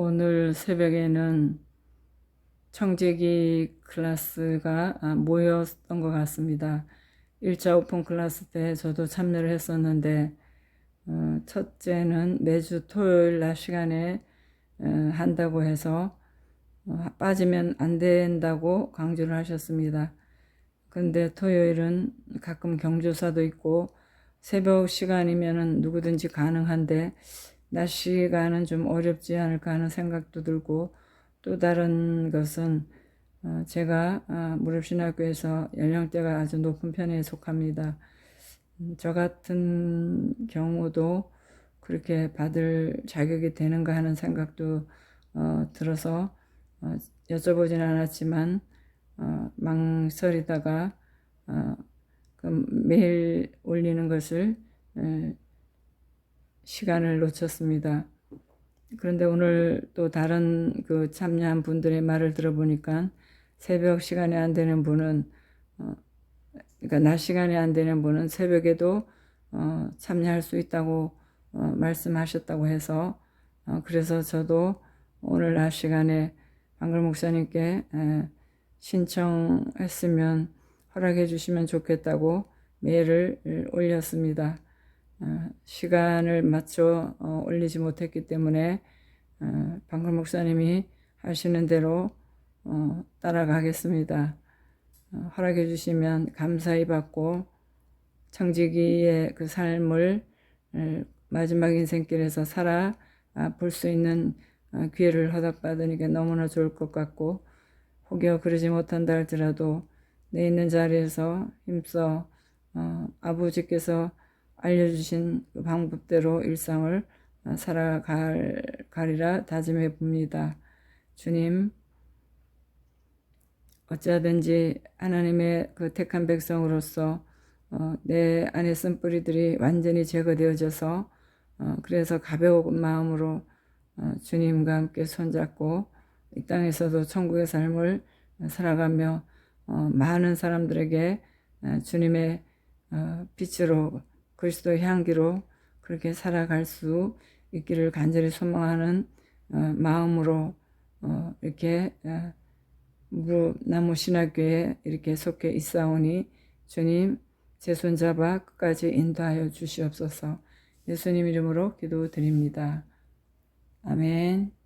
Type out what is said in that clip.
오늘 새벽에는 청재기 클래스가 아, 모였던 것 같습니다. 1차 오픈 클래스 때 저도 참여를 했었는데, 어, 첫째는 매주 토요일 낮 시간에 어, 한다고 해서 어, 빠지면 안 된다고 강조를 하셨습니다. 근데 토요일은 가끔 경조사도 있고 새벽 시간이면은 누구든지 가능한데 낮 시간은 좀 어렵지 않을까 하는 생각도 들고 또 다른 것은 어, 제가 아, 무릎신학교에서 연령대가 아주 높은 편에 속합니다. 음, 저 같은 경우도 그렇게 받을 자격이 되는가 하는 생각도 어, 들어서 어, 여쭤보진 않았지만 어, 망설이다가 어, 그 매일 올리는 것을 에, 시간을 놓쳤습니다. 그런데 오늘 또 다른 그 참여한 분들의 말을 들어보니까 새벽 시간에 안 되는 분은 어, 그러니까 낮 시간에 안 되는 분은 새벽에도 어, 참여할 수 있다고 어, 말씀하셨다고 해서 어, 그래서 저도 오늘 낮 시간에 방글 목사님께 에, 신청했으면 허락해 주시면 좋겠다고 메일을 올렸습니다. 어, 시간을 맞춰 어, 올리지 못했기 때문에 어, 방글 목사님이 하시는 대로 어, 따라가겠습니다. 어, 허락해 주시면 감사히 받고 청지기의 그 삶을 에, 마지막 인생길에서 살아 아, 볼수 있는 어, 기회를 허락받으니까 너무나 좋을 것 같고 혹여 그러지 못한다 할지라도 내 있는 자리에서 힘써 어, 아버지께서 알려주신 그 방법대로 일상을 어, 살아가리라 다짐해 봅니다. 주님, 어찌하든지 하나님의 그 택한 백성으로서 어, 내 안에 쓴 뿌리들이 완전히 제거되어져서 어, 그래서 가벼운 마음으로 어, 주님과 함께 손잡고 이 땅에서도 천국의 삶을 살아가며 어, 많은 사람들에게 어, 주님의 어, 빛으로 그리스도의 향기로 그렇게 살아갈 수 있기를 간절히 소망하는 어, 마음으로 어, 이렇게 어, 무나무 신학교에 이렇게 속해 있사오니 주님 제 손 잡아 끝까지 인도하여 주시옵소서 예수님 이름으로 기도드립니다. 아멘.